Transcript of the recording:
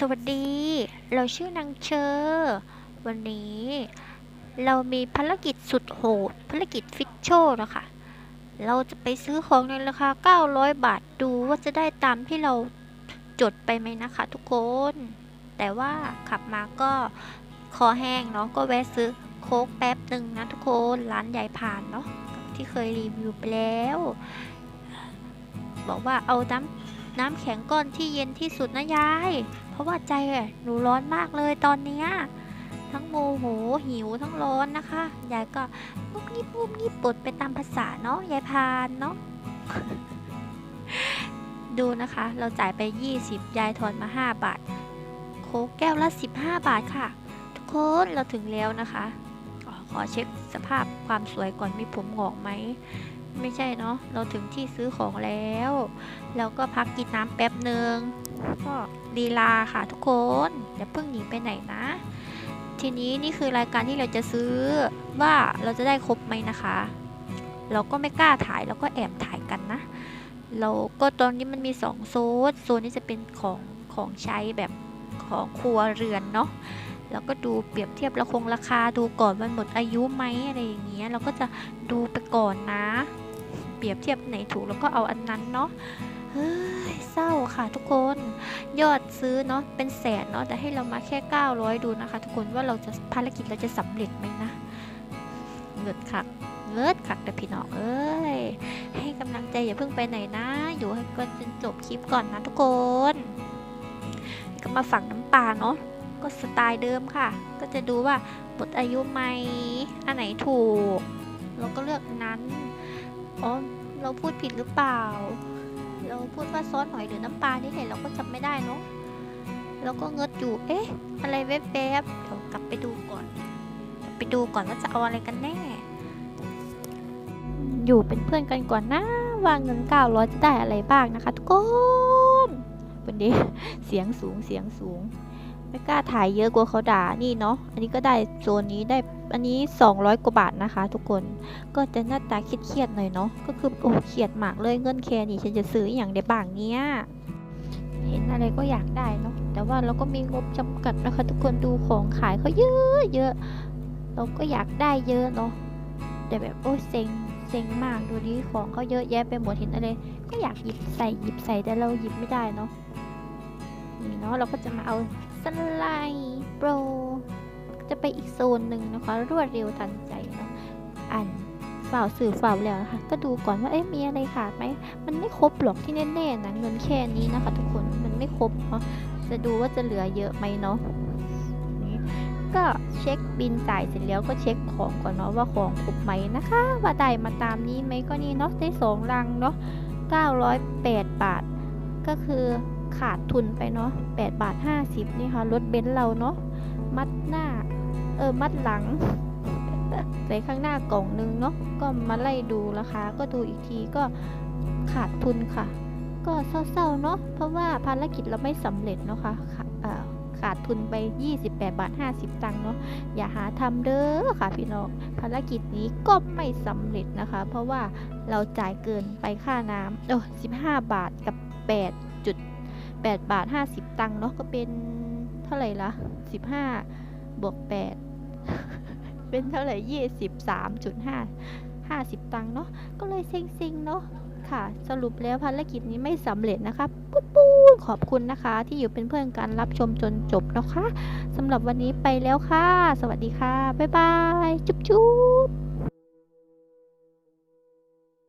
สวัสดี เราชื่อนางเชอร์วันนี้ เรามีภารกิจสุดโหด ภารกิจฟิชโชนะคะเราจะไปซื้อของในราคา 900 บาท ดูว่าจะได้ตามที่เราจดไปไหมนะคะ ทุกคน แต่ว่าขับมาก็คอแห้งเนาะ ก็แวะซื้อโค้กแป๊บหนึ่งนะทุกคน ร้านใหญ่ผ่านเนาะ ที่เคยรีวิวไปแล้ว บอกว่าเอาน้ำ น้ำแข็งก้อนที่เย็นที่สุดนะยาย เพราะว่าใจหนูร้อนมากเลยตอนเนี้ยทั้งโมโหหิวทั้งร้อนนะคะ ยายก็งุบงิบงุบงิบปดไปตามภาษาเนาะยายพานเนาะดูนะคะ เราจ่ายไป 20 ยายทอนมา 5 บาท โค้กแก้วละ 15 บาทค่ะ ทุกคนเราถึงแล้วนะคะ ขอเช็คสภาพความสวยก่อนมีผมหงอกไหม ไม่ใช่เนาะเราถึงที่ซื้อของแล้วแล้วก็พักกินน้ำแป๊บหนึ่งก็ลีลาค่ะทุกคนอย่าเพิ่งหนีไปไหนนะ ทีนี้นี่คือรายการที่เราจะซื้อว่าเราจะได้ครบไหมนะคะ เราก็ไม่กล้าถ่ายเราก็แอบถ่ายกันนะ เราก็ตอนนี้มันมีสองโซนโซนนี้จะเป็นของของใช้แบบของครัวเรือนเนาะแล้วก็ดูเปรียบเทียบราคงราคาดูก่อนมันหมดอายุไหมอะไรอย่างเงี้ยเราก็จะดูไปก่อนนะ เปรียบเทียบไหนถูกแล้วก็เอาอันนั้นเนาะเฮ้ยเศร้าค่ะทุกคนยอดซื้อเนาะเป็นแสนเนาะแต่ให้เรามาแค่ 900 ดูนะคะ ทุกคนว่าเราจะภารกิจเราจะสำเร็จไหมนะเงิดคักเงิดคักแต่พี่น้องเอ้ยให้กำลังใจอย่าเพิ่งไปไหนนะ อยู่ให้ก่อนจนจบคลิปก่อนนะทุกคนก็มาฝั่งน้ำปลาเนาะก็สไตล์เดิมค่ะ ก็จะดูว่าหมดอายุไหมอันไหนถูก เราก็เลือกนั้น อ๋อ เราพูดผิดหรือเปล่า เราพูดว่าซอสหอยหรือน้ำปลานี่แหละเราก็จำไม่ได้เนาะเราก็เงิดอยู่ เอ๊ะ อะไรแวบๆเดี๋ยวกลับไปดูก่อน ไปดูก่อนว่าจะเอาอะไรกันแน่ อยู่เป็นเพื่อนกันก่อนนะว่าเงิน900จะได้อะไรบ้างนะคะ ทุกคน วันนี้เสียงสูงเสียงสูง ไม่กล้าถ่ายเยอะกลัวเขาด่านี่เนาะอันนี้ก็ได้โซนนี้ได้อันนี้ 200 กว่าบาทนะคะ ทุกคนก็จะหน้าตาเครียดๆหน่อยเนาะก็คือโอ้เครียดมากเลยเงินแค่นี้ฉันจะซื้ออย่างได้บ้างเนี้ยเห็นอะไรก็อยากได้เนาะแต่ว่าเราก็มีงบจำกัดนะคะ ทุกคนดูของขายเขาเยอะเยอะเราก็อยากได้เยอะเนาะแต่แบบโอ้เซ็งเซ็งมากดูดิของเขาเยอะแยะไปหมดเห็นอะไร ก็อยากหยิบใส่หยิบใส่แต่เราหยิบไม่ได้เนาะนี่เนาะเราก็จะมาเอา สไลด์โปร จะไปอีกโซนหนึ่งนะคะ รวดเร็วทันใจเนาะอันฝ่าวสื่อฝ่าวแล้วนะคะก็ดูก่อนว่าเอ๊ะมีอะไรขาดไหมมันไม่ครบหรอกที่แน่ๆนะเงินแค่นี้นะคะ ทุกคนมันไม่ครบเนาะจะดูว่าจะเหลือเยอะไหมเนาะก็เช็คบินจ่ายเสร็จแล้วก็เช็คของก่อนเนาะว่าของครบไหมนะคะ ว่าได้มาตามนี้ไหมก็นี่เนาะได้สองลังเนาะ908 บาท ก็คือ ขาดทุนไปเนาะ8บาท50 นี่ค่ะ รถเบนซ์เราเนาะ มัดหน้า เออ มัดหลังใส่ข้างหน้ากล่องนึงเนาะ ก็มาไล่ดูราคา ก็ดูอีกทีก็ขาดทุนค่ะ ก็เศร้าๆเนาะ เพราะว่าภารกิจเราไม่สำเร็จเนาะค่ะขาเอ่อขาดทุนไป 28 บาท 50 ตังค์เนาะ อย่าหาทำเด้อค่ะพี่น้อง ภารกิจนี้ก็ไม่สำเร็จนะคะ เพราะว่าเราจ่ายเกินไปค่าน้ำโอ้15 บาทกับ8จุด 8 บาท 50 ตังค์เนาะก็เป็นเท่าไหร่ละ15 บวก 8 เป็นเท่าไหร่ 23.5 50 ตังค์เนาะก็เลยเซ็งๆเนาะค่ะ สรุปแล้วภารกิจนี้ไม่สำเร็จนะคะปุ๊บปูนขอบคุณนะคะ ที่อยู่เป็นเพื่อนกันรับชมจนจบนะคะสำหรับวันนี้ไปแล้วค่ะ สวัสดีค่ะ บ๊ายบาย จุ๊บจุ๊บ